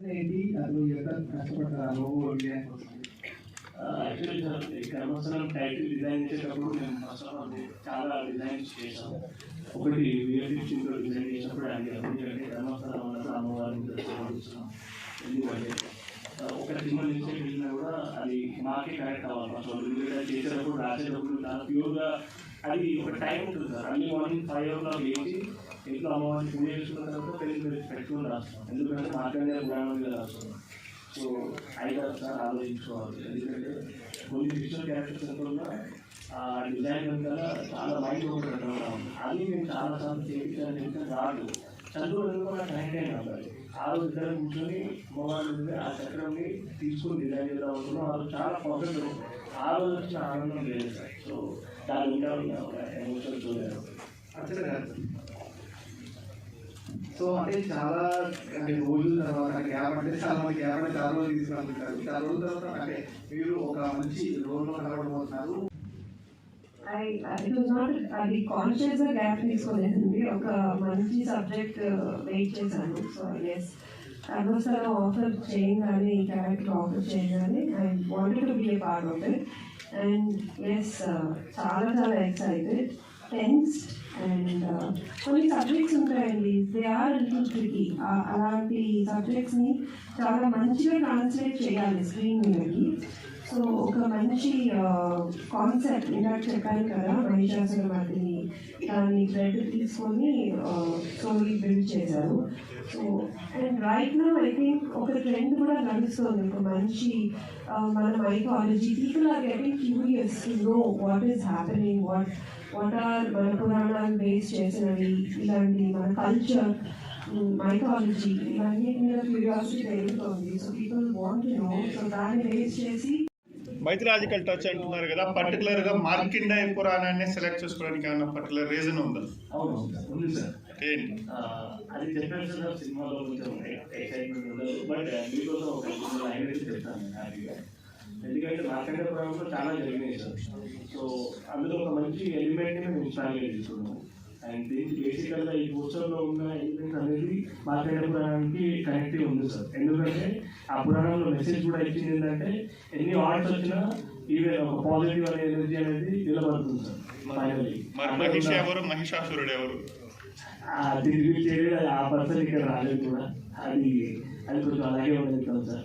ఏంటి అసలు ఎంత కష్టపడ్డారు సార్ టైటిల్ డిజైన్ చేసేటప్పుడు మేము ఫస్ట్ చాలా డిజైన్స్ చేసాం ఒకటి విఎల్టీ స్టూడియో డిజైన్ చేసినప్పుడు అది ఎందుకంటే ధర్మస్థలం అన్నప్పుడు అమ్మవారిని దర్శనం ఎందుకంటే ఒక సినిమా నుంచి వెళ్ళినా కూడా అది మాకే కనెక్ట్ అవ్వాలి. ఫస్ట్ చేసేటప్పుడు రాసేటప్పుడు చాలా ప్యూర్గా అది ఒక టైం ఉంటుంది సార్. అన్ని మార్నింగ్ ఫైవ్ ఓ క్లాక్ లేచి ఇంట్లో అమ్మవారిని పూజ చేసుకున్న తర్వాత పెళ్ళి మీరు పెట్టుకుని రాస్తాం. ఎందుకంటే మాట్లాడే పురాణం మీద రాస్తున్నాం సో ఐదారు సార్ ఆలోచించుకోవాలి. ఎందుకంటే కొన్ని ఫిక్షన్ క్యారెక్టర్స్ ఎంత ఉన్నా ఆ డిజైన్ వెనకాల చాలా మైండ్ ఉంటుంది అది మేము చాలా సార్లు చేయించాను చెప్తే రాదు చదువు కూడా టైం అయిన కావాలి ఆ రోజు ఇద్దరు కూర్చొని మొబైల్ ఆ చక్రంని తీసుకుని డిజైన్ చేద్దాం అనుకున్నాం ఆ రోజు చాలా పర్ఫెక్ట్ ఆ రోజు వచ్చిన ఆనందం లేదు. సార్ సో దాని ఇంకా ఎమోషన్ చూడలేదు అర్చన గారు సో అంటే చాలా అంటే రోజుల తర్వాత గ్యాప్ అంటే చాలా మంది గ్యాప్ అంటే చాలా రోజులు తీసుకుంటారు చాలా రోజుల తర్వాత అంటే మీరు ఒక మంచి రోల్ కనబడబోతున్నారు ఐ ఇట్ వాజ్ నాట్ అది కాన్షియస్గా గ్యాప్ తీసుకోలేదండి ఒక మంచి సబ్జెక్ట్ వెయిట్ చేశాను. సో ఎస్ అనవసరం ఆఫర్ చేయగానే ఈ క్యారెక్టర్ ఆఫర్ చేయగానే I wanted to be a part of it and yes చాలా చాలా ఎక్సైటెడ్ టెన్స్ అండ్ uh, కొన్ని సబ్జెక్ట్స్ ఉంటాయండి. దే ఆర్ ఇంట్రెస్టెడ్కి అలాంటి సబ్జెక్ట్స్ని చాలా మంచిగా ట్రాన్స్లేట్ చేయాలి స్క్రీన్ మీదకి. సో ఒక మంచి కాన్సెప్ట్ ఇందాక చెప్పాను కదా మహిషాసుల వాటిని దాన్ని బ్రెడ్ తీసుకొని స్టోరీ బిల్డ్ చేశారు. సో అండ్ రైట్ నా ఐ థింక్ ఒక ట్రెండ్ కూడా నడుస్తుంది. ఒక మంచి మన mythology people are getting curious to know what is happening what what are మన పురాణాలు బేస్ చేసినవి ఇలాంటి మన కల్చర్ మైథాలజీ ఇవన్నీ మీద క్యూరియాసిటీ పెరుగుతుంది. So people want know so దాన్ని బేస్ చేసి మైథలాజికల్ టచ్ అంటున్నారు కదా. పర్టికులర్గా మార్కిండాయ పురాణాన్ని సెలెక్ట్ చేసుకోవడానికి ఏమైనా పర్టికులర్ రీజన్ ఉందా? అవును ఉంది సార్. ఏంటి? అది చెప్పాను సార్ సినిమాలో కొంచెం ఎక్సైట్మెంట్ ఉండదు బట్ మీకోసం ఒక చెప్తాను హ్యాపీగా ఎందుకంటే మార్కండ పురాణంలో చాలా జరిగినాయి సార్. సో అందులో ఒక మంచి ఎలిమెంట్ని మేము ఇన్స్టాల్గా తీసుకున్నాము అండ్ దీనికి బేసికల్గా ఈ పోస్టర్లో ఉన్న ఎలిమెంట్ అనేది మార్కండ పురాణానికి కనెక్టివ్ ఉంది సార్. ఎందుకంటే ఆ పురాణంలో మెసేజ్ కూడా ఇచ్చింది ఏంటంటే ఎన్ని ఆర్ట్స్ వచ్చినా ఈవెన్ ఒక పాజిటివ్ అనే ఎనర్జీ అనేది నిలబడుతుంది సార్ మహిష ఎవరు? మహిషాసురుడు ఎవరు? చేయలేదు ఆ పర్సన్ ఇక్కడ రాలేదు కూడా. అది అది కొంచెం అలాగే ఉండదు సార్.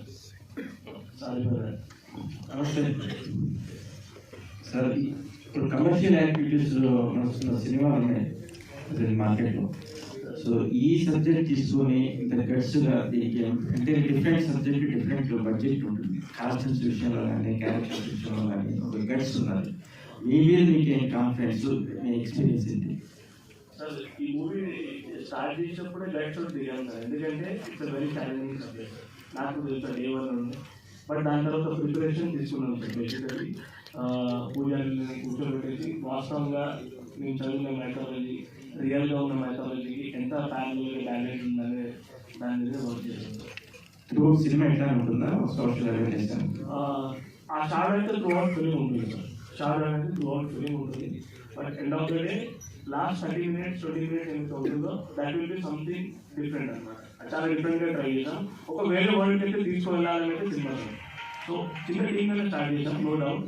సారీ ఫర్ నమస్తే. సార్ ఇప్పుడు కమర్షియల్ యాక్టివిటీస్లో నడుస్తున్న సినిమాలు ఉన్నాయి. ప్రజెంట్ మార్కెట్లో. సో ఈ సబ్జెక్ట్ తీసుకొని ఇంత గట్స్గా దీనికి అంటే డిఫరెంట్ సబ్జెక్ట్ డిఫరెంట్ బడ్జెట్ ఉంటుంది. కాస్ట్యూమ్స్ విషయంలో కానీ క్యారెక్టర్స్ విషయంలో కానీ ఒక గట్స్ ఉన్నారు. మీ మీద మీకు ఏం కాన్ఫిడెన్స్ మీ ఎక్స్పీరియన్స్ ఏంటి? సార్ ఈ మూవీ స్టార్ట్ చేసినప్పుడే లైఫ్లో దిగాను సార్ ఎందుకంటే ఇట్స్ వెరీ ఛాలెంజింగ్ సబ్జెక్ట్ నాకు తెలుసు డే వన్ ఉంది బట్ దాని తర్వాత ప్రిపరేషన్ తీసుకున్నాను సార్ బేసికలీ పూజారిని కూర్చోబెట్టేసి వాస్తవంగా నేను చదివిన మైథాలజీ రియల్గా ఉన్న మైథాలజీకి ఎంత ఫ్యామిలీ బ్యాలెన్స్ ఉందనే దాని మీద వర్క్ చేశాను సార్. త్రూ సినిమా ఎట్లా ఉంటుందా? సోషల్ అవేర్నెస్ ఆ, ఆ షార్ట్ అయితే త్రూ అవుట్ ఫిలిం ఉంటుంది సార్. షార్ట్ అనేది త్రూ అవుట్ ఫిలిం ఉంటుంది but end of the day last thirty minutes twenty minutes ఎంత ఉంటుందో that will be something different అనమాట చాలా డిఫరెంట్గా ట్రై చేసాం ఒక వేరే వరల్డ్ అయితే తీసుకువెళ్ళాలని అయితే సినిమా సో చిన్న టీం మీద స్టార్ట్ చేసాం నో డౌట్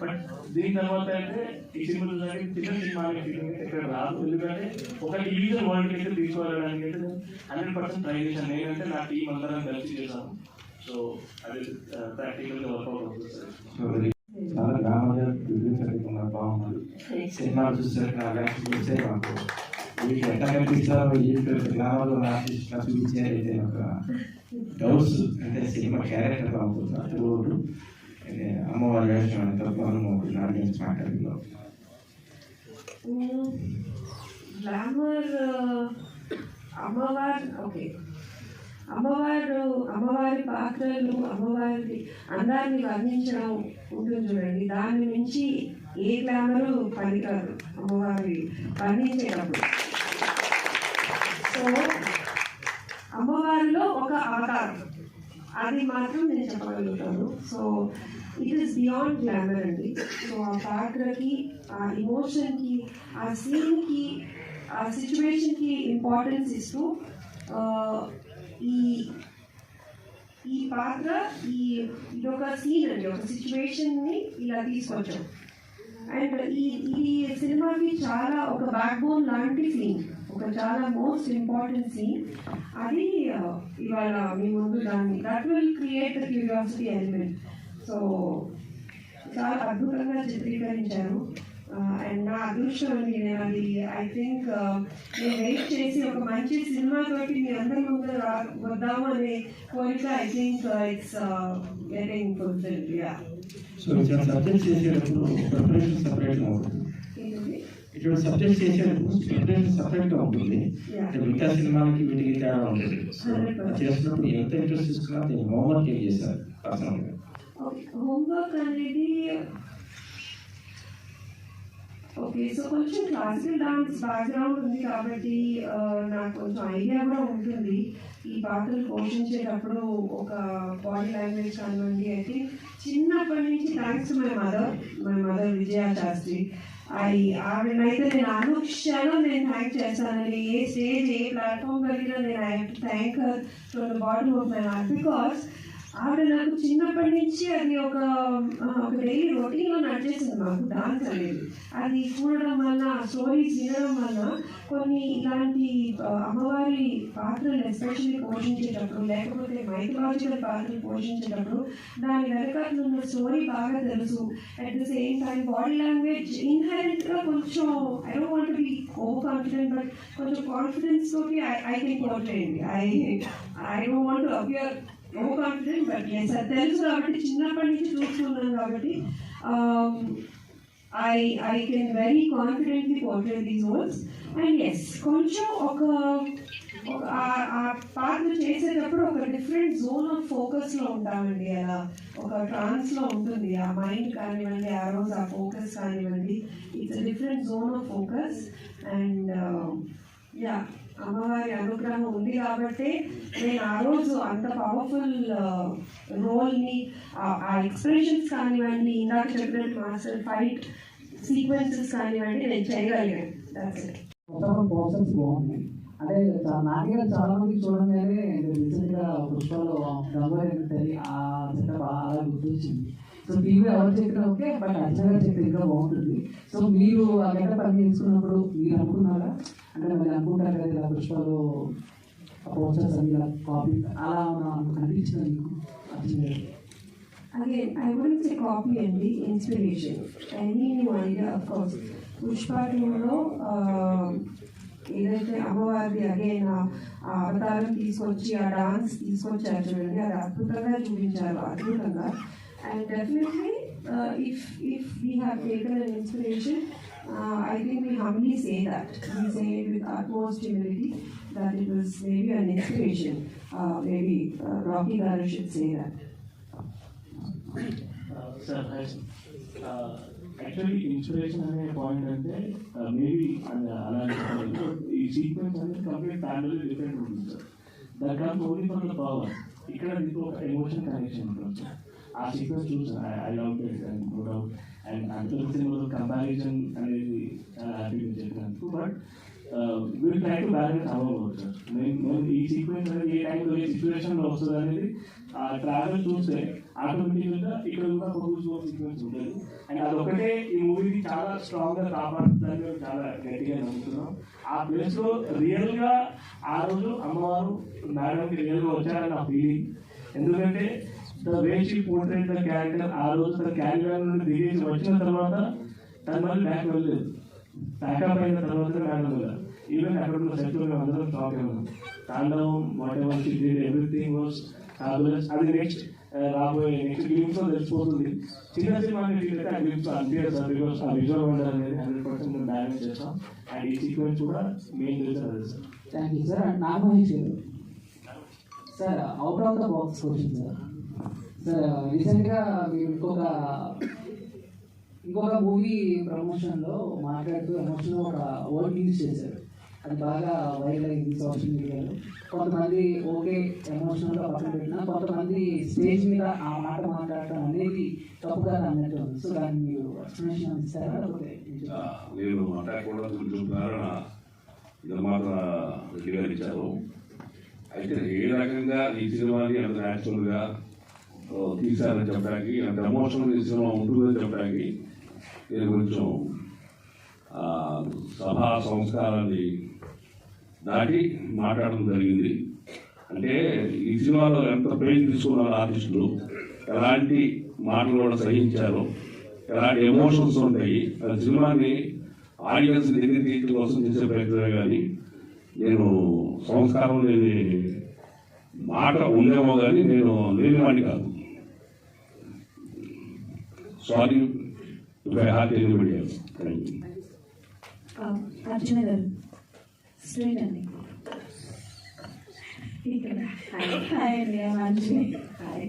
బట్ దీని తర్వాత అయితే ఈ సినిమా చూసాక చిన్న సినిమా అనే ఫీలింగ్ అయితే ఇక్కడ రాదు. ఎందుకంటే ఒక డివిజన్ వరల్డ్ అయితే తీసుకువెళ్ళడానికి అయితే హండ్రెడ్ పర్సెంట్ ట్రై చేశాను. నేనంటే నా టీం అందరం కలిసి చేశాను సో అది ప్రాక్టికల్గా వర్కౌట్ అవుతుంది. సార్. చాలా గ్రామాలు బాగున్నారు సినిమాలు చూసాక చూసే మాకు వీళ్ళు ఎట్లా కనిపిస్తారో ఈ ఒక డౌట్స్ అంటే సినిమా క్యారెక్టర్ బాగుంటుందా అమ్మవారి వేషం ఎంత బాగుంటుంది ఆడియన్స్ మాట్లాడిలో గ్లామర్ అమ్మవారు ఓకే అమ్మవారు అమ్మవారి పాత్రలు అమ్మవారి అందాన్ని వర్ణించడం ఉంటుంది చూడండి దాని నుంచి ఏ గ్లామరు పనికాదు అమ్మవారి వర్ణించేటప్పుడు సో అమ్మవారిలో ఒక అవతారం అది మాత్రం నేను చెప్పగలుగుతాను. So it is beyond glamour అండి. సో ఆ పాత్రకి ఆ ఇమోషన్కి ఆ సీన్కి ఆ సిచ్యువేషన్కి ఇంపార్టెన్స్ ఇస్తూ ఈ ఈ పాత్ర ఈ ఇది ఒక సీన్ అండి. ఒక సిచ్యువేషన్ని ఇలా తీసుకొచ్చాం. అండ్ ఈ ఈ సినిమాకి చాలా ఒక బ్యాక్ బోన్ లాంటి సీన్ ఒక చాలా మోస్ట్ ఇంపార్టెంట్ సీన్ అది ఇవాళ మీ ముందు దాన్ని that will create the curiosity element so చాలా అద్భుతంగా చిత్రీకరించారు. అండ్ నా అదృష్టం అండి నేను అది ఐ థింక్ నేను వెయిట్ చేసి ఒక మంచి సినిమా తోటి మీ అందరి ముందు వద్దాము అనే కోరిక I think it's very important ya so చేసేటప్పుడు ప్రిపరేషన్ సపరేట్గా ఉంటుంది ఏంటండి ఇటువంటి సబ్జెక్ట్స్ చేసేటప్పుడు ప్రిపరేషన్ సపరేట్గా ఉంటుంది. మిగతా సినిమాలకి వీటికి తేడా ఉంటుంది. సో చేస్తున్నప్పుడు ఎంత ఇంట్రెస్ట్ తీసుకున్నా దీన్ని హోంవర్క్ ఏం చేశారు పర్సనల్గా హోంవర్క్ అనేది ఓకే సో కొంచెం క్లాసికల్ డాన్స్ బ్యాక్గ్రౌండ్ ఉంది కాబట్టి ఆ, నాకు కొంచెం ఐడియా కూడా ఉంటుంది. ఈ పాటలు పోషించేటప్పుడు ఒక బాడీ లాంగ్వేజ్ కానివ్వండి అయితే చిన్నప్పటి నుంచి thanks my mother my mother Vijaya Shastri I ఆవిడనైతే నేను అనుక్షణం నేను థ్యాంక్ చేస్తానండి ఏ స్టేజ్ ఏ ప్లాట్ఫామ్ కలిగినా నేను I to thank from the bottom of my heart because ఆవిడ నాకు చిన్నప్పటి నుంచి అది ఒక ఒక డైలీ రొటీన్లో నడిచేసింది మాకు డాన్స్ అనేది. అది చూడడం వల్ల స్టోరీస్ వినడం వల్ల కొన్ని ఇలాంటి అమ్మవారి పాత్రలు ఎస్పెషల్లీ పోషించేటప్పుడు లేకపోతే మైథలాజికల్ పాత్రలు పోషించేటప్పుడు దాని వెనకాల ఉన్న స్టోరీ బాగా తెలుసు. At the same time body language ఇన్హరెంట్గా కొంచెం I don't want be over confident but కొంచెం కాన్ఫిడెన్స్ తోటి I can పోర్ట్రేయండి I I don't want appear over confident but yes అది తెలుసు కాబట్టి చిన్నప్పటి నుంచి చూస్తున్నాను కాబట్టి I I can very confidently portray these roles and yes కొంచెం ఒక ఆ- ఆ పాత్ర చేసేటప్పుడు ఒక డిఫరెంట్ జోన్ ఆఫ్ ఫోకస్లో ఉంటామండి అలా. ఒక ట్రాన్స్లో ఉంటుంది. ఆ మైండ్ కానివ్వండి ఆ రోజు ఆ ఫోకస్ కానివ్వండి it's different zone of focus and yeah అమ్మవారి అనుగ్రహం ఉంది కాబట్టి నేను ఆ రోజు అంత పవర్ఫుల్ రోల్ని ఆ ఎక్స్ప్రెషన్స్ కానివ్వండి ఇందాక చెప్పినట్టు మాస్టర్ ఫైట్ సీక్వెన్సెస్ కానివ్వండి నేను చేయగలిగాను. That's it. అంటే నాకే చాలా మంది చూడగానే రీసెంట్గా పుష్పలో గంగోరి ఉంటుంది ఆ సెటప్ అలా గుర్తొచ్చింది. సో టీవీ ఎవరు చెప్పినా ఓకే బట్ అర్చన గారు ఇంకా బాగుంటుంది. సో మీరు ఆ గంట పని చేసుకున్నప్పుడు మీరు అనుకున్నారా? అంటే మరి అనుకుంటారు కదా ఇలా పుష్పలో పోస్టర్స్ అవి ఇలా కాపీ అలా నాకు అనిపించింది మీకు? అర్చన గారు Again, I wouldn't say copy అండి inspiration any new idea of course Pushpa టూలో ఏదైతే అమ్మవారిది అగైన్ ఆ అవతారం తీసుకొచ్చి ఆ డాన్స్ తీసుకొచ్చారు చూడండి అది అద్భుతంగా చూపించారు అద్భుతంగా. And definitely if if we have taken an inspiration I think we humbly say that we say with utmost humility that it was maybe an inspiration maybe Rocky గారు should say that sir actually inspiration అనే point అంటే maybe అలా చెప్పలేదు ఈ sequence అనేది complete family different ఉంటుంది sir that comes only for the power ఇక్కడ మీకు ఒక ఎమోషన్ కనెక్షన్ ఉంటుంది సార్ ఆ సీక్వెన్స్ చూసాను I love it and no doubt and అంతర్ సినిమాలో కంపారిజన్ అనేది చాలా హ్యాపీగా చెప్పినందుకు బట్ వీళ్ళు ట్రై టు బ్యాలెన్స్ అవ్వకూడదు సార్ ఈ సీక్వెన్స్ అనేది ఏ టైంలో ఏ సిచ్యువేషన్లో వస్తుంది అనేది ఆ ట్రావెల్ చూస్తే ఆటోమేటిక్గా ఇక్కడ కూడా ఒక సీక్వెన్స్ ఉంటుంది. అండ్ అదొకటే ఈ మూవీని చాలా స్ట్రాంగ్గా కాపాడుతుందని మేము చాలా గట్టిగా నమ్ముతున్నాం. ఆ ప్లేస్లో రియల్గా ఆ రోజు అమ్మవారు మేడంకి రియల్గా వచ్చారని నా ఫీలింగ్ ఎందుకంటే the way she portrait the character ఆ రోజు తన క్యారెక్టర్ నుండి దిగేసి వచ్చిన తర్వాత తను మళ్ళీ బ్యాక్ వెళ్ళలేదు ప్యాకప్ అయిన తర్వాత మేడం వెళ్ళారు ఈవెన్ అక్కడ ఉన్న సెట్ అందరం షాక్ అయ్యాము తాండవం whatever she did everything was అది నెక్స్ట్ రాబోయే నెక్స్ట్ గ్లిమ్స్లో తెలిసిపోతుంది. చిన్న ఆ గ్లిమ్స్ అనిపించదు సార్ బికాస్ ఆ విజువల్ వండర్ అనేది హండ్రెడ్ పర్సెంట్ బ్యాలెన్స్ చేస్తాం. అండ్ ఈ సీక్వెన్స్ కూడా మెయిన్ రీజన్ అదే sir. Thank you sir and Nagamahesh గారు. Sir out of the box question sir sir రీసెంట్గా మీరు ఇంకొక ఇంకొక మూవీ ప్రమోషన్లో మాట్లాడుతూ ఎమోషనల్ ఒక వర్డ్ యూజ్ చేశారు. అది బాగా వైరల్ అయింది సోషల్ మీడియాలో కొంతమంది ఓకే ఎమోషనల్గా పక్కన పెట్టినా కొంతమంది స్టేజ్ మీద ఆ మాట మాట్లాడటం అనేది తప్పుగా అన్నట్టు సో దాన్ని మీరు ఎక్స్ప్లెనేషన్ ఇస్తారా? లేకపోతే? నేను మాట్లాడకుండా కొంచెం ప్రేరణ గట్టిగా ఇచ్చారు. అయితే ఏ రకంగా ఈ సినిమాని అంత న్యాచురల్గా తీశారని చెప్పడానికి అంత ఎమోషనల్ సినిమా ఉంటుందని చెప్పడానికి నేను కొంచెం సభా సంస్కారాన్ని దాటి మాట్లాడడం జరిగింది. అంటే ఈ సినిమాలో ఎంత పేరు తీసుకున్నారు ఆర్టిస్టులు ఎలాంటి మాటలు కూడా సహించారు ఎలాంటి ఎమోషన్స్ ఉంటాయి ఆ సినిమాని ఆడియన్స్ దగ్గర తీయడం కోసం చేసే ప్రయత్నమే కానీ నేను సంస్కారం లేని మాట ఉందేమో కానీ నేను లేని వాడిని కాదు. Sorry if I hurt anybody thank you Arjuna గారు స్ట్రైట్ అండి ఇక్కడ హాయ్ అండి Arjun hi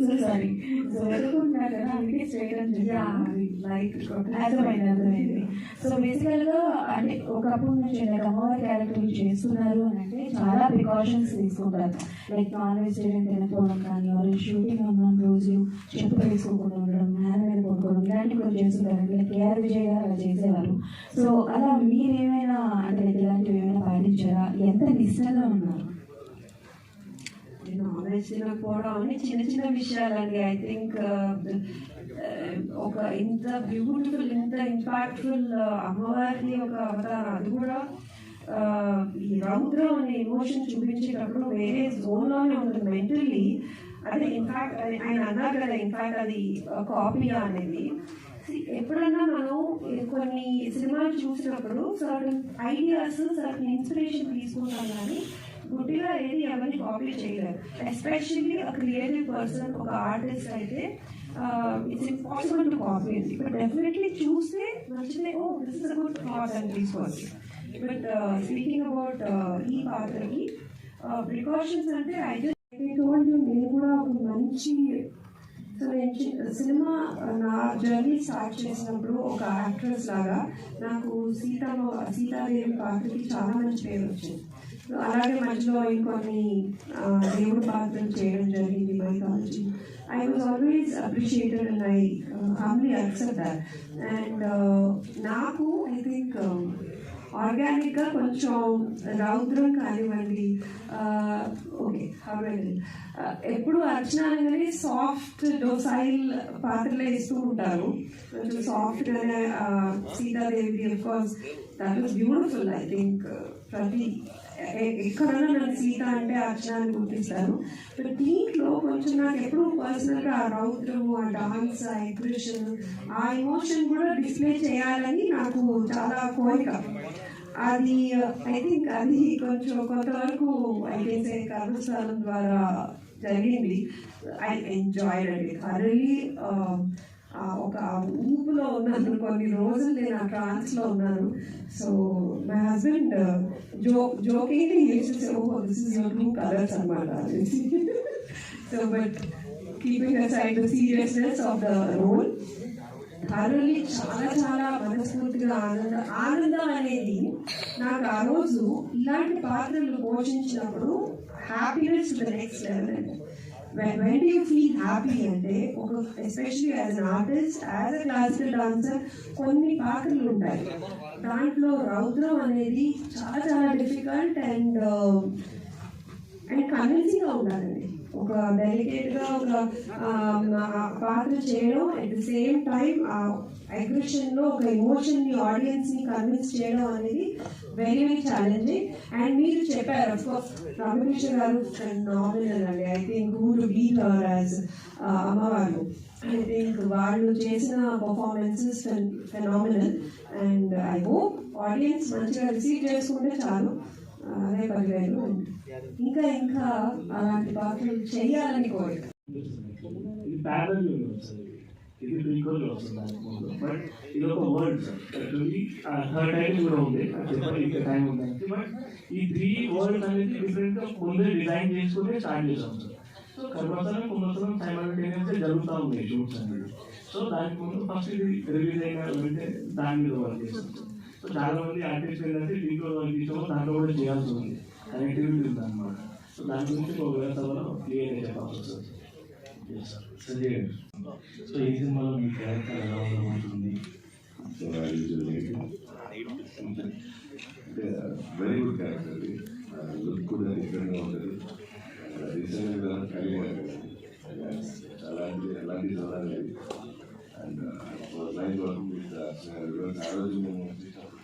so sorry so ఎదుర్కొంటున్నారు కదా అందుకే స్ట్రైట్ అని లైక్ అర్థమైంది అర్థమైంది. సో బేసికల్గా అంటే ఒకప్పుడు నుంచి లైక్ అమ్మవారి క్యారెక్టర్ చేస్తున్నారు అని అంటే చాలా ప్రికాషన్స్ తీసుకుంటారు. లైక్ నాన్ వెజిటేరియన్ తినకపోవడం కానీ వారు షూటింగ్ ఉన్న రోజు చెప్పు వేసుకోకుండా ఉండడం నేల మీద పడుకోవడం ఇలాంటివి కూడా చేస్తుంటారు. లైక్ కేఆర్ విజయ్ గారు అలా చేసేవారు. సో అలా మీరేమైనా అంటే like ఇలాంటివి ఏమైనా పాటించారా? ఎంత నిష్టగా ఉన్నారు? నాన్ వెజ్ తినకపోవడం అన్ని చిన్న చిన్న విషయాలండి. ఐ థింక్ ఒక ఇంత బ్యూటిఫుల్ ఇంత ఇంపాక్ట్ఫుల్ అమ్మవారిని ఒక అవతారం. అది కూడా ఈ రౌద్రం అనే ఎమోషన్ చూపించేటప్పుడు వేరే జోన్లోనే ఉంటుంది మెంటల్లీ అదే ఇన్ఫాక్ట్ ఆయన అన్నారు కదా ఇన్ఫాక్ట్ అది కాపీయా అనేది. ఎప్పుడన్నా మనం కొన్ని సినిమాలు చూసినప్పుడు సర్టన్ ఐడియాస్ సర్టన్ ఇన్స్పిరేషన్ తీసుకుంటాం కానీ గుడ్డిగా ఏది ఎవరిని కాపీ చేయలేరు ఎస్పెషల్లీ ఒక క్రియేటివ్ పర్సన్ ఒక ఆర్టిస్ట్ అయితే ఇట్స్ ఇంపాసిబుల్ టు కాపీ అండి బట్ డెఫినెట్లీ చూస్తే నచ్చితే oh this is good thought అని తీసుకోవచ్చు బట్ స్పీకింగ్ అబౌట్ ఈ పాత్రకి ప్రికాషన్స్ అంటే ఐదు టోల్డ్ నేను కూడా ఒక మంచి సో నేను సినిమా నా జర్నీ స్టార్ట్ చేసినప్పుడు ఒక యాక్ట్రెస్ లాగా నాకు సీతలో సీతాదేవి పాత్రకి చాలా మంచి పేరు వచ్చింది. అలాగే మధ్యలో ఇంకొన్ని దేవుడి పాత్రలు చేయడం జరిగింది mythology I was always appreciated and I humbly accept that and నాకు ఐ థింక్ ఆర్గానిక్గా కొంచెం రౌద్రం కానివ్వండి ఓకే హౌరండి ఎప్పుడు అర్చన అనగానే సాఫ్ట్ డోసైల్ పాత్రలే ఇస్తూ ఉంటారు. కొంచెం సాఫ్ట్గానే Sitadevi of course that was beautiful I think ప్రతి ఎక్కడన్నా సీత అంటే అర్చనాన్ని అని గుర్తిస్తారు. బట్ దీంట్లో కొంచెం నాకు ఎప్పుడు పర్సనల్గా ఆ రౌద్రము ఆ డాన్స్ ఆ ఎగ్రెషన్ ఆ ఎమోషన్ కూడా డిస్ప్లే చేయాలని నాకు చాలా కోరిక. అది ఐ థింక్ అది కొంచెం కొంతవరకు ఐ కెన్ కర్మస్థానం ద్వారా జరిగింది. ఐ ఎంజాయ్ అండి థరలీ ఒక ఊపులో ఉన్నాను. కొన్ని రోజులు నేను ఆ ట్రాన్స్లో ఉన్నాను. So my husband jo joking oh this is your colours అనమాట so but keeping aside the seriousness of the role thoroughly చాలా చాలా మనస్ఫూర్తిగా ఆనంద ఆనందం అనేది నాకు ఆ రోజు ఇలాంటి పాత్రలు పోషించినప్పుడు హ్యాపీనెస్ ద నెక్స్ట్ లెవెల్ అండి వెన్ యూ ఫీల్ హ్యాపీ అంటే ఒక especially as an artist as a classical dancer కొన్ని పాత్రలు ఉంటాయి. దాంట్లో రౌద్రం అనేది చాలా చాలా డిఫికల్ట్ అండ్ అండ్ కన్విన్సింగ్గా ఉండాలండి. ఒక డెలికేట్గా ఒక పాత్ర చేయడం అట్ ద సేమ్ టైం ఆ అగ్రెషన్లో ఒక ఎమోషన్ని ఆడియన్స్ని కన్విన్స్ చేయడం అనేది వెరీ వెరీ ఛాలెంజింగ్ అండ్ మీరు చెప్పారు అఫ్ కోర్స్ రమకృష్ణ గారు నామినల్ అండి. I think who to be her as అమ్మవారు. ఐ థింక్ వాళ్ళు చేసిన performances phenomenal and I hope audience మంచిగా రిసీవ్ చేసుకుంటే చాలు. అదే పదివేలు ఇంకా ఇంకా అలాంటి పాత్రలు చేయాలని కోరిక. ఇది వస్తుంది. బట్ ఇది ఒక word sir actually third time కూడా ఉంది. ఇంకా టైం ఉంది? బట్ ఈ త్రీ వర్డ్స్ అనేది డిఫరెంట్ ముందే డిజైన్ చేసుకుని స్టార్ట్ చేసాం సార్ సో కర్మస్థలం కుంభస్థలం జరుగుతూ ఉన్నాయి షూట్స్ అనేది సో దానికి ముందు ఫస్ట్ ఇది రిలీజ్ అయిన దాని మీద వర్క్ చేస్తాం సో చాలా మంది ఆర్టిఫిషియల్ ఏంటంటే దీంట్లో వర్క్ దాంట్లో కూడా చేయాల్సి ఉంది. కనెక్టివిటీ ఉంది అనమాట సో దాని గురించి ఒక వ్యవస్థలో క్లియర్ చెప్పాల్సి వస్తుంది సంజయ్ గారు. సో ఈ సినిమాలో మీ క్యారెక్టర్ ఎలా ఉండబోతుంది వెరీ గుడ్ క్యారెక్టర్ లుక్ కూడా డిఫరెంట్గా ఉంటుంది. రీసెంట్గా కలిగారు అలాంటి అలాంటి చూడాలి అండ్ లైఫ్ వర్క్ విత్ ఆ రోజు మేము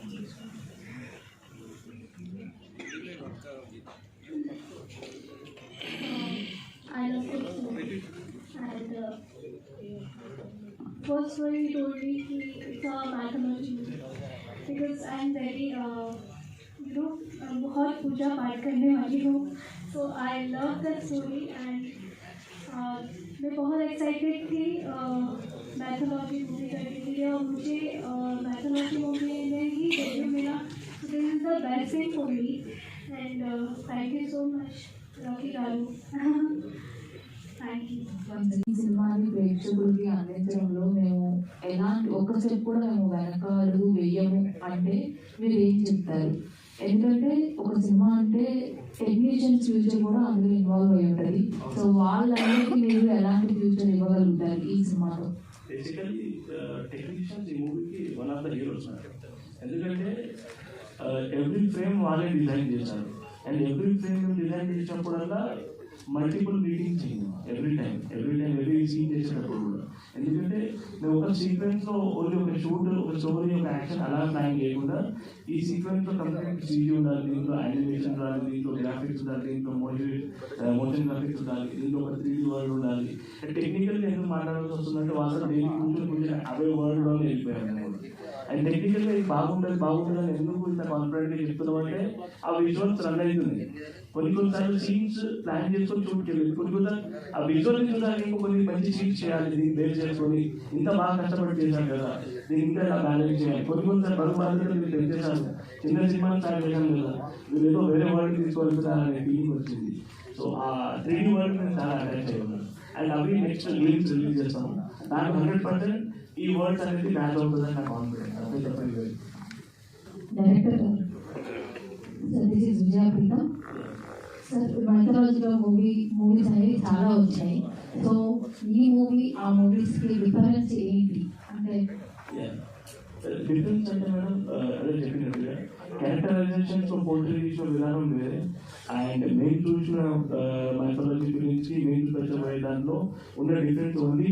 I uh, first when he told me he mathematics movie because I'm very uh, you know uh, बहुत पूजा पाठ करने वाली हूँ so I love that story and uh, मैं बहुत एक्साइटेड थी मैथोलॉजी मूवी करने के लिए और मुझे मैथोलॉजी मूवी में ही डेब्यू मिला this is the best thing for me and thank you so much Rocky garu thank you ఈ సినిమాని ప్రేక్షకులకి అందించడంలో మేము ఎలాంటి ఒక్క స్టెప్ కూడా మేము వెనకాలు వెయ్యము అంటే మీరు ఏం చెప్తారు ఎందుకంటే ఒక సినిమా అంటే టెక్నీషియన్స్ ఫ్యూచర్ కూడా అందులో ఇన్వాల్వ్ అయి ఉంటుంది సో వాళ్ళందరికీ మీరు ఎలాంటి ఫ్యూచర్ ఇవ్వగలుగుతారు ఈ సినిమాలో బేసికల్లీ టెక్నీషియన్స్ ఈ మూవీకి వన్ ఆఫ్ ద హీరోస్ ఎందుకంటే uh, ఎవ్రీ ఫ్రేమ్ వాళ్ళే డిజైన్ చేశారు. అండ్ ఎవ్రీ ఫ్రేమ్ డిజైన్ చేసినప్పుడల్లా multiple meetings every time every time every scene చేసేటప్పుడు కూడా. ఎందుకంటే మేము ఒక సీక్వెన్స్లో ఓన్లీ ఒక షూట్ ఒక స్టోరీ ఒక యాక్షన్ అలా ప్లాన్ చేయకుండా ఈ సీక్వెన్స్లో కంప్లీట్ సీజీ ఉండాలి దీంట్లో యానిమేషన్ ఉండాలి దీంట్లో గ్రాఫిక్స్ ఉండాలి దీంట్లో మోషన్ మోషన్ గ్రాఫిక్స్ ఉండాలి దీంట్లో ఒక త్రీ వరల్డ్ ఉండాలి. టెక్నికల్ మాట్లాడాల్సి వస్తుందంటే వాళ్ళతో డైలీ కూర్చొని కూర్చొని అవే వరల్డ్లో వెళ్ళిపోయారు అండ్ టెక్నికల్గా ఇది బాగుంటుంది బాగుంటుంది అని ఎందుకు ఇంత కాన్ఫిడెంట్గా చెప్తున్నాం అంటే ఆ విజువల్స్ రన్ అవుతుంది. కొన్ని కొన్నిసార్లు సీన్స్ ప్లాన్ చేసుకొని చూపించలేదు కొన్ని కొన్నిసార్లు ఆ విజువల్ చూడడానికి ఇంకో కొన్ని మంచి సీన్స్ చేయాలి దీన్ని బేర్ చేసుకొని ఇంత బాగా కష్టపడి చేశాను కదా దీన్ని ఇంకా ఇలా బ్యాలెన్స్ చేయాలి. కొన్ని కొన్నిసార్లు బరువు బాధ్యతలు మీరు తెచ్చేసాను చిన్న సినిమా స్టార్ట్ చేశాను కదా మీరు ఏదో వేరే వరల్డ్ తీసుకోవాలనుకున్నారనే ఫీలింగ్ వచ్చింది. సో ఆ త్రీ డీ వరల్డ్ నేను చాలా అటాచ్ అయ్యాను అండ్ అవి నెక్స్ట్ లింక్స్ రిలీజ్ చేస్తాము దానికి హండ్రెడ్ పర్సెంట్ ఈ వర్డ్స్ అనేది మ్యాచ్ అవుతుందని నా కాన్ఫిడెంట్ అంతే చెప్పండి director sir this is Vijaya Preetam sir mythological movie movies అనేవి చాలా వచ్చాయి. సో ఈ మూవీ ఆ మూవీస్కి డిఫరెన్స్ ఏంటి? అంటే డిఫరెన్స్ అంటే మేడం అదే చెప్పినట్టుగా క్యారెక్టరైజేషన్స్ పోర్ట్రీ చేసిన విధానం వేరే అండ్ మెయిన్ చూసిన మైథాలజీ గురించి మెయిన్ స్పెషల్ దాంట్లో ఉన్న డిఫరెన్స్ ఓన్లీ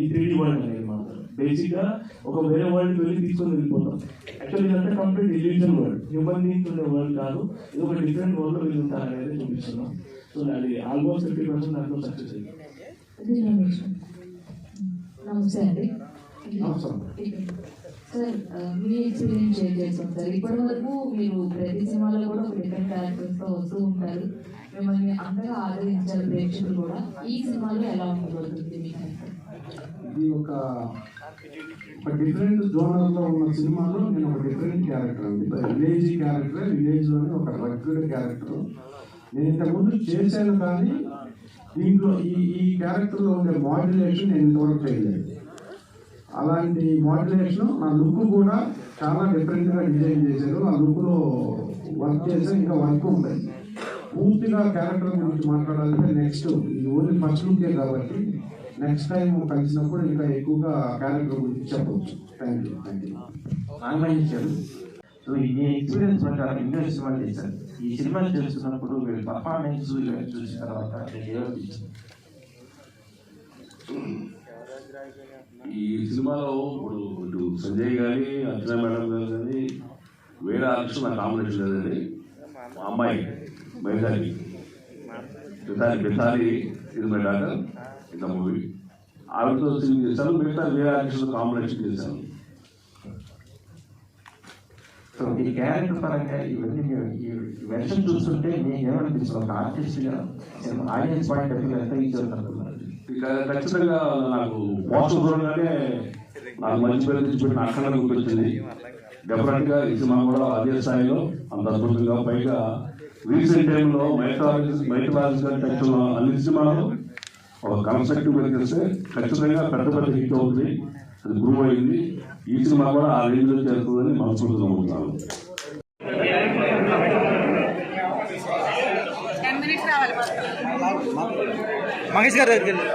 ఈ త్రీ వరల్డ్ అనేది మాత్రం. బేసిక్గా ఒక వేరే వరల్డ్ వెళ్ళి తీసుకొని వెళ్ళిపోతాం. యాక్చువల్లీ ఇదంతా complete illusion world human beings ఉండే వరల్డ్ కాదు. ఇది ఒక డిఫరెంట్ వరల్డ్ వీళ్ళు ఉంటారు అనేది చూపిస్తున్నాం. సో అది ఆల్మోస్ట్ ఫిఫ్టీ పర్సెంట్ దాంట్లో సక్సెస్ అయ్యింది నమస్తే అండి. నమస్కారం. సార్ మీ ఎక్స్పీరియన్స్ షేర్ చేస్తాం సార్. ఇప్పటి వరకు మీరు ప్రతి సినిమాలో కూడా ఒక డిఫరెంట్ క్యారెక్టర్స్తో వస్తూ ఉంటారు. మిమ్మల్ని అంతగా ఆదరించారు ప్రేక్షకులు కూడా. ఈ సినిమాలో ఎలా ఉండబోతుంది మీ ఇది ఒక ఒక డిఫరెంట్ జోనర్లో ఉన్న సినిమాలో నేను ఒక డిఫరెంట్ క్యారెక్టర్ అండి. విలేజ్ క్యారెక్టర్ విలేజ్లోనే ఒక రగ్గడ్ క్యారెక్టర్ నేను ఇంతకుముందు చేశాను కానీ దీంట్లో ఈ ఈ క్యారెక్టర్లో ఉండే మాడ్యులేషన్ నేను ఇంతవరకు చేయలేదు. అలాంటి మాడ్యులేషన్ నా లుక్ కూడా చాలా డిఫరెంట్గా డిజైన్ చేశారు. ఆ లుక్లో వర్క్ చేస్తే ఇంకా వర్క్ ఉంది పూర్తిగా క్యారెక్టర్ గురించి మాట్లాడాలంటే నెక్స్ట్ ఇది ఓన్లీ ఫస్ట్ లుకే కాబట్టి నెక్స్ట్ టైం కలిసినప్పుడు ఇంకా ఎక్కువగా క్యారెక్టర్ గురించి చెప్పవచ్చు థ్యాంక్ యూ థ్యాంక్ యూ నాగమహేశ్వరు సో ఇది ఎక్స్పీరియన్స్ ప్రకారం ఎన్నో సినిమాలు చేశారు. ఈ సినిమాలు చేస్తున్నప్పుడు వీళ్ళ పర్ఫార్మెన్స్ చూసిన తర్వాత మీకు ఏమనిపించింది ఈ సినిమాలో ఇప్పుడు ఇటు సంజయ్ గారి అర్చన మేడం గారు కానీ వేరే ఆర్టిస్ట్ నాకు కాంబినేషన్ లేదండి. మా అమ్మాయి బయటాలి బెతాలి బెతాలి ఇది my daughter in the movie. ఆవిడతో సినిమా చేశాను మిగతా వేరే ఆర్టిస్ట్ కాంబినేషన్ చేశాను. సో ఈ క్యారెక్టర్ పరంగా ఇవన్నీ మీరు ఈ వెర్షన్ చూస్తుంటే నేను ఏమనిపిస్తుంది? ఒక ఆర్టిస్ట్గా ఆడియన్స్ పాయింట్ ఆఫ్ వ్యూ ఎంత ఈజీ అనుకుంటున్నారు ఖచ్చితంగా నాకు పోస్టర్ దూరంగానే నాకు మంచి పేరు తెచ్చిపెట్టిన అక్కడ గుర్తొచ్చింది. డెఫినెట్గా ఈ సినిమా కూడా అదే స్థాయిలో అంత అద్భుతంగా పైగా రీసెంట్ టైంలో మైథాలజీ మైథలాజికల్ టచ్ అన్ని సినిమాలు ఒక కన్స్ట్రక్టివ్ చేస్తే ఖచ్చితంగా పెద్ద పెద్ద హిట్ అవుతుంది. అది ప్రూవ్ అయింది. ఈ సినిమా కూడా ఆ రేంజ్లో చేరుతుందని మనస్ఫూర్తిగా నమ్ముతున్నాను. మహేష్ గారు దగ్గరికి వెళ్ళి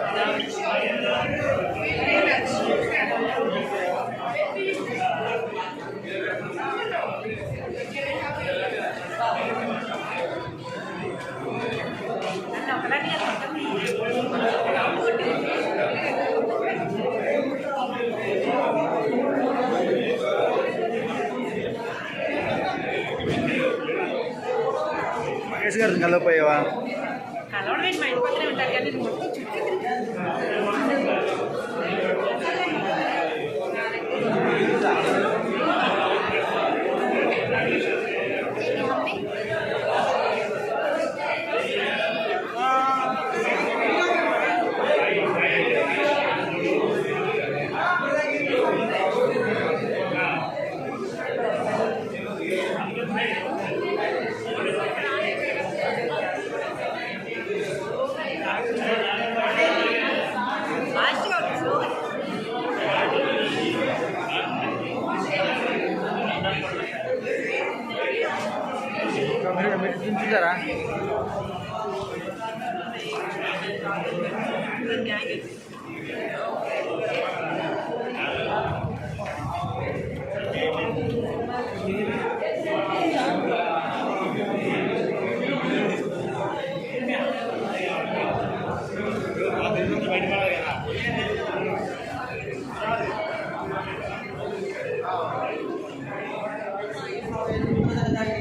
మహేష్ గారిని కలవపోయావా calor del maíz. Obrigado.